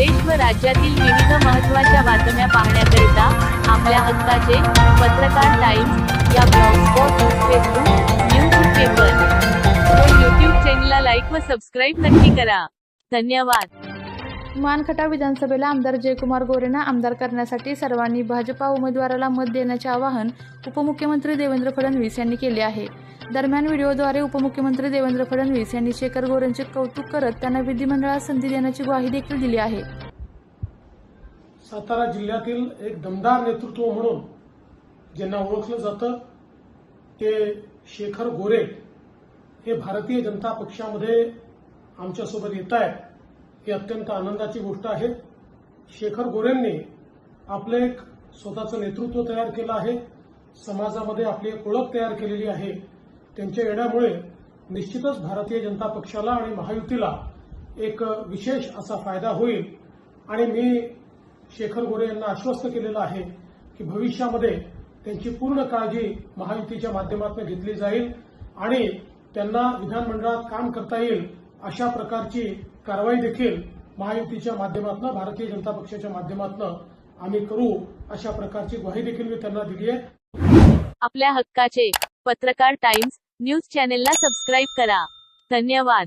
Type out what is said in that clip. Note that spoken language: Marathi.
देश व राज्यातील विविध महत्त्वाच्या बातम्या पाहण्याकरिता आपल्या हक्काचे पत्रकार टाइम्स या ब्लॉगस्पॉट फेसबुक न्यूज पेपर. व यूट्यूब चॅनलला लाईक व सबस्क्राईब नक्की करा. धन्यवाद. मानखटा विधानसभेला आमदार जयकुमार गोरेंना आमदार करण्यासाठी सर्वांनी भाजपा उमेदवाराला मत देण्याचे आवाहन उपमुख्यमंत्री देवेंद्र फडणवीस यांनी केले आहे. दरम्यान व्हिडिओद्वारे उपमुख्यमंत्री देवेंद्र फडणवीस यांनी शेखर गोरेंचे कौतुक करत त्यांना विधिमंडळात संधी देण्याची ग्वाही देखील दिली आहे. सातारा जिल्ह्यातील एक दमदार नेतृत्व म्हणून ज्यांना ओळखलं जातं ते शेखर गोरे हे भारतीय जनता पक्षामध्ये आमच्यासोबत येत आहेत. ही अत्यंत आनंदाची गोष्ट आहे. शेखर गोरेंनी आपलं एक स्वतःचं नेतृत्व तयार केलं आहे. समाजामध्ये आपली एक ओळख तयार केलेली आहे. त्यांच्या येण्यामुळे निश्चितच भारतीय जनता पक्षाला आणि महायुतीला एक विशेष असा फायदा होईल. आणि मी शेखर गोरे यांना आश्वस्त केलेलं आहे की भविष्यामध्ये त्यांची पूर्ण काळजी महायुतीच्या माध्यमातून घेतली जाईल आणि त्यांना विधानमंडळात काम करता येईल अशा प्रकारची कारवाई देखील महायुतीच्या माध्यमातून भारतीय जनता पक्षाच्या माध्यमातून आम्ही करू अशा प्रकारची ग्वाही देखील मी त्यांना दिली आहे. आपल्या हक्काचे पत्रकार टाइम्स न्यूज चॅनेलला सबस्क्राईब करा. धन्यवाद.